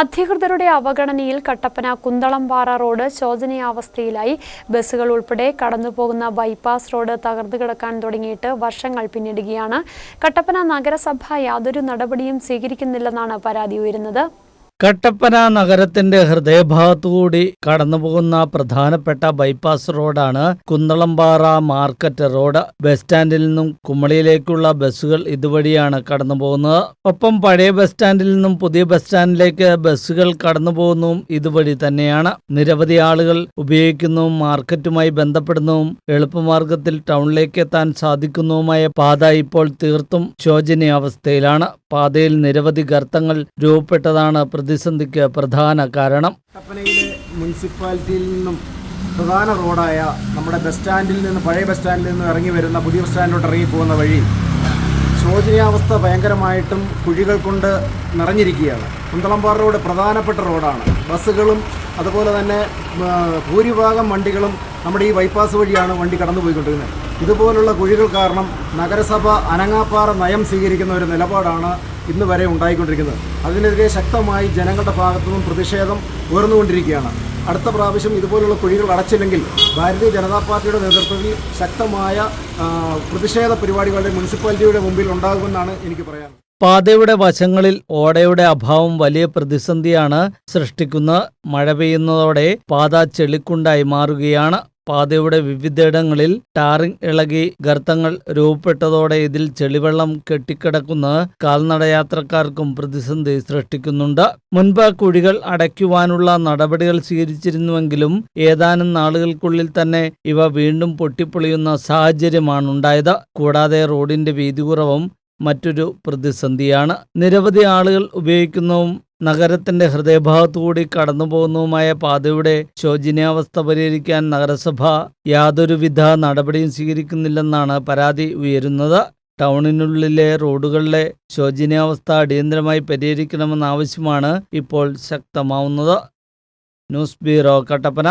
അധികൃതരുടെ അവഗണനയിൽ കട്ടപ്പന കുന്തളംപാറ റോഡ് ശോചനീയാവസ്ഥയിലായി. ബസ്സുകൾ ഉൾപ്പെടെ കടന്നുപോകുന്ന ബൈപ്പാസ് റോഡ് തകർന്നു കിടക്കാൻ തുടങ്ങിയിട്ട് വർഷങ്ങൾ പിന്നിടുകയാണ്. കട്ടപ്പന നഗരസഭ യാതൊരു നടപടിയും സ്വീകരിക്കുന്നില്ലെന്നാണ് പരാതി ഉയരുന്നത്. കട്ടപ്പന നഗരത്തിന്റെ ഹൃദയഭാഗത്തുകൂടി കടന്നുപോകുന്ന പ്രധാനപ്പെട്ട ബൈപ്പാസ് റോഡാണ് കുന്നളംപാറ മാർക്കറ്റ് റോഡ് ബസ് സ്റ്റാൻഡിൽ നിന്നും കുമളിയിലേക്കുള്ള ബസ്സുകൾ ഇതുവഴിയാണ് കടന്നുപോകുന്നത്. ഒപ്പം പഴയ ബസ് സ്റ്റാൻഡിൽ നിന്നും പുതിയ ബസ് സ്റ്റാൻഡിലേക്ക് ബസ്സുകൾ കടന്നുപോകുന്നതും ഇതുവഴി തന്നെയാണ്. നിരവധി ആളുകൾ ഉപയോഗിക്കുന്നതും മാർക്കറ്റുമായി ബന്ധപ്പെടുന്നതും എളുപ്പമാർഗത്തിൽ ടൗണിലേക്ക് എത്താൻ സാധിക്കുന്നതുമായ പാത ഇപ്പോൾ തീർത്തും ശോചനീയാവസ്ഥയിലാണ്. പാതയിൽ നിരവധി ഗർത്തങ്ങൾ രൂപപ്പെട്ടതാണ് പ്രതിസന്ധിക്ക് പ്രധാന കാരണം? കപ്പനയിലെ മുനിസിപ്പാലിറ്റിയിൽ നിന്നും പ്രധാന റോഡായ നമ്മുടെ ബസ് സ്റ്റാൻഡിൽ നിന്ന് പഴയ ബസ് സ്റ്റാൻഡിൽ നിന്ന് ഇറങ്ങി വരുന്ന പുതിയ ബസ് സ്റ്റാൻഡിലോട്ട് ഇറങ്ങി പോകുന്ന വഴി ശോചനീയാവസ്ഥ ഭയങ്കരമായിട്ടും കുഴികൾ കൊണ്ട് നിറഞ്ഞിരിക്കുകയാണ്. കുന്തളംപാറ റോഡ് പ്രധാനപ്പെട്ട റോഡാണ്. ബസ്സുകളും അതുപോലെ തന്നെ ഭൂരിഭാഗം വണ്ടികളും നമ്മുടെ ഈ ബൈപ്പാസ് വഴിയാണ് വണ്ടി കടന്നു പോയിക്കൊണ്ടിരുന്നത് ഇതുപോലുള്ള കുഴികൾ കാരണം നഗരസഭ അനങ്ങാപ്പാറ നയം സ്വീകരിക്കുന്ന ഒരു നിലപാടാണ് ഇന്ന് വരെ ഉണ്ടായിക്കൊണ്ടിരിക്കുന്നത്. അതിനെതിരെ ശക്തമായി ജനങ്ങളുടെ ഭാഗത്തുനിന്നും പ്രതിഷേധം ഉയർന്നുകൊണ്ടിരിക്കുകയാണ്. അടുത്ത പ്രാവശ്യം ഇതുപോലുള്ള കുഴികൾ അടച്ചില്ലെങ്കിൽ ഭാരതീയ ജനതാ പാർട്ടിയുടെ നേതൃത്വത്തിൽ ശക്തമായ പ്രതിഷേധ പരിപാടികളുടെ മുനിസിപ്പാലിറ്റിയുടെ മുമ്പിൽ ഉണ്ടാകുമെന്നാണ് എനിക്ക് പറയാൻ പാതയുടെ വശങ്ങളിൽ ഓടയുടെ അഭാവം വലിയ പ്രതിസന്ധിയാണ് സൃഷ്ടിക്കുന്നത് മഴ പെയ്യുന്നതോടെ പാത ചെളിക്കുണ്ടായി മാറുകയാണ് പാതയുടെ വിവിധയിടങ്ങളിൽ ടാറിംഗ് ഇളകി ഗർത്തങ്ങൾ രൂപപ്പെട്ടതോടെ ഇതിൽ ചെളിവെള്ളം കെട്ടിക്കിടക്കുന്ന കാൽനടയാത്രക്കാർക്കും പ്രതിസന്ധി സൃഷ്ടിക്കുന്നുണ്ട്. മുൻപ് കുഴികൾ അടയ്ക്കുവാനുള്ള നടപടികൾ സ്വീകരിച്ചിരുന്നുവെങ്കിലും ഏതാനും നാളുകൾക്കുള്ളിൽ തന്നെ ഇവ വീണ്ടും പൊട്ടിപ്പൊളിയുന്ന സാഹചര്യമാണുണ്ടായത്. കൂടാതെ റോഡിന്റെ വീതി കുറവും മറ്റൊരു പ്രതിസന്ധിയാണ്. നിരവധി ആളുകൾ ഉപയോഗിക്കുന്നതും നഗരത്തിന്റെ ഹൃദയഭാഗത്തുകൂടി കടന്നുപോകുന്നതുമായ പാതയുടെ ശോചനീയാവസ്ഥ പരിഹരിക്കാൻ നഗരസഭ യാതൊരുവിധ നടപടിയും സ്വീകരിക്കുന്നില്ലെന്നാണ് പരാതി ഉയരുന്നത്. ടൗണിനുള്ളിലെ റോഡുകളിലെ ശോചനീയാവസ്ഥ അടിയന്തരമായി പരിഹരിക്കണമെന്ന ആവശ്യമാണ് ഇപ്പോൾ ശക്തമാവുന്നത്. News bureau Kattappana.